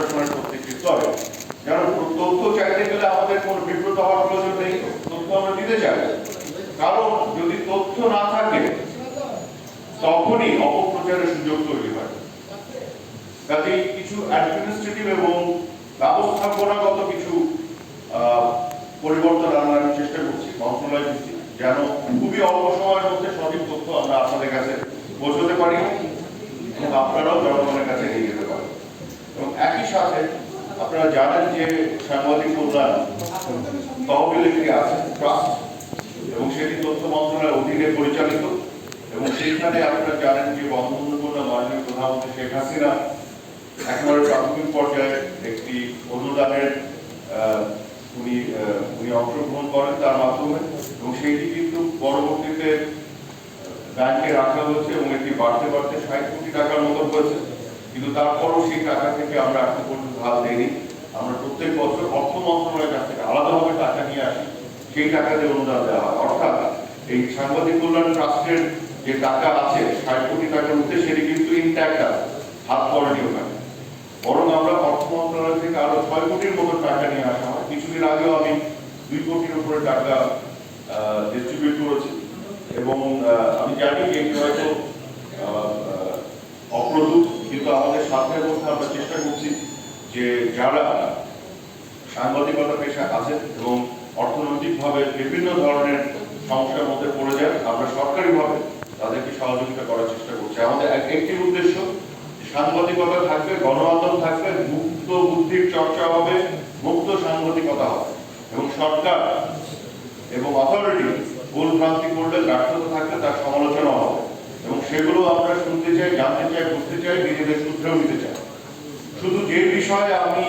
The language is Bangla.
প্রশাসনের প্রত্যেকটি স্তরে যেন তথ্য চাইতে গেলে আমাদের কোনো বিব্রত হওয়ার প্রয়োজন নেই, তথ্য আমরা দিতে চাই। কারণ যদি তথ্য না থাকে, তখনই অপপ্রচারের সুযোগ তৈরি হয়। কাজে কিছু অ্যাডমিনিস্ট্রেটিভ এবং ব্যবস্থাপনাগত কিছু পরিবর্তন আনার চেষ্টা করছি মন্ত্রণালয় যেন খুবই অল্প সময়ের মধ্যে সঠিক তথ্য আমরা আপনাদের কাছে সাথে আপনারা জানেন যে সাংবাদিক কল্যাণ তহবিল একটি আছে ট্রাস্ট এবং সেটি তথ্য মন্ত্রণালয়ের অধীনে পরিচালিত, এবং সেইখানে আপনারা জানেন যে বঙ্গবন্ধু কন্যা মাননীয় প্রধানমন্ত্রী শেখ হাসিনা একেবারে প্রাথমিক পর্যায়ে একটি অনুদানের উনি উনি অংশগ্রহণ করেন তার মাধ্যমে, এবং সেইটি কিন্তু পরবর্তীতে ব্যাংকে রাখা হয়েছে এবং এটি বাড়তে বাড়তে ষাট কোটি টাকার মতো হয়েছে। কিন্তু তারপরও সেই টাকা থেকে আমরা এখন পর্যন্ত হাত দেইনি। আমরা প্রত্যেক বছর অর্থ মন্ত্রণালয়ের কাছ থেকে আলাদাভাবে টাকা নিয়ে আসি। সেই টাকা দিয়ে অনুদান দেওয়া হয়। অর্থাৎ এই সাংবাদিক কল্যাণ ট্রাস্টের যে টাকা আছে, ষাট কোটি টাকার মধ্যে সেটি কিন্তু ইনট্যাক্ট আছে হাত পড়েনি ওখানে। বরং আমরা অর্থ মন্ত্রণালয় থেকে আরও ছয় কোটির মতো টাকা নিয়ে আসা হয়। কিছুদিন আগেও আমি দুই কোটির উপরে টাকা ডিস্ট্রিবিউট করেছি। এবং আমি জানি যে হয়তো অপ্রতুল আমাদের সাধ্যের মধ্যে আমরা চেষ্টা করছি যে যারা সাংবাদিকতা পেশা আছে এবং অর্থনৈতিকভাবে বিভিন্ন ধরনের সমস্যার মধ্যে পড়ে যায় আমরা সরকারিভাবে তাদেরকে সহযোগিতা করার চেষ্টা করছি। আমাদের একটি উদ্দেশ্য সাংবাদিকতা থাকবে, গণমাধ্যম থাকবে, মুক্ত বুদ্ধির চর্চা হবে, মুক্ত সাংবাদিকতা হবে। এবং সরকার এবং অথরিটি ভুল ভ্রান্তি করলে ব্যর্থতা থাকলে তার সমালোচনা হবে এবং সেগুলো আমরা চাই নিজেদের সূত্রেও নিতে চাই। শুধু যে বিষয়ে আমি